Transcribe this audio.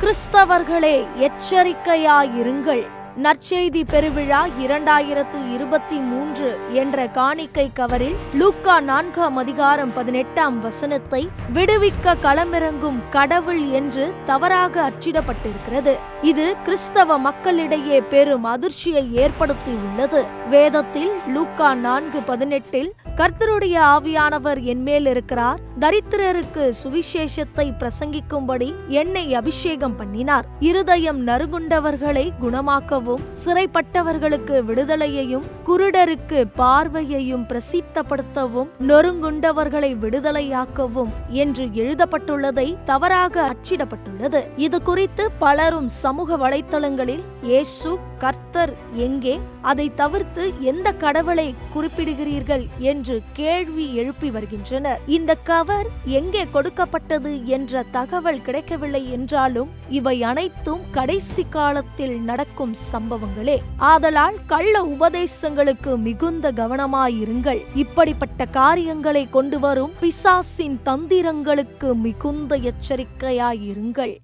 கிறிஸ்தவர்களே எச்சரிக்கையாயிருங்கள். நற்செய்தி பெருவிழா இரண்டாயிரத்து இருபத்தி மூன்று என்ற காணிக்கை கவரில் லூக்கா நான்காம் அதிகாரம் பதினெட்டாம் வசனத்தை விடுவிக்க களமிறங்கும் கடவுள் என்று தவறாக அச்சிடப்பட்டிருக்கிறது. இது கிறிஸ்தவ மக்களிடையே பெரும் அதிர்ச்சியை ஏற்படுத்தி உள்ளது வேதத்தில் லூக்கா நான்கு பதினெட்டில் கர்த்தருடைய ஆவியானவர் என்மேல் இருக்கிறார். தரித்திரருக்கு சுவிசேஷத்தை பிரசங்கிக்கும்படி என்னை அபிஷேகம் பண்ணினார். இருதயம் நறுகுண்டவர்களை குணமாக்கவும் சிறைப்பட்டவர்களுக்கு விடுதலையையும் குருடருக்கு பார்வையையும் பிரசித்தப்படுத்தவும் நொறுங்குண்டவர்களை விடுதலையாக்கவும் என்று எழுதப்பட்டுள்ளதை தவறாக அச்சிடப்பட்டுள்ளது. இது குறித்து பலரும் சமூக வலைத்தளங்களில் இயேசு கர்த்தர் எங்கே? அதை தவிர்த்து எந்த கடவுளை குறிப்பிடுகிறீர்கள்? என்று என்று கேள்வி எழுப்பி வருகின்றனர். இந்த கவர் எங்கே கொடுக்கப்பட்டது என்ற தகவல் கிடைக்கவில்லை என்றாலும் இவை அனைத்தும் கடைசி காலத்தில் நடக்கும் சம்பவங்களே. ஆதலால் கள்ள உபதேசங்களுக்கு மிகுந்த கவனமாயிருங்கள். இப்படிப்பட்ட காரியங்களை கொண்டு வரும் பிசாசின் தந்திரங்களுக்கு மிகுந்த எச்சரிக்கையாயிருங்கள்.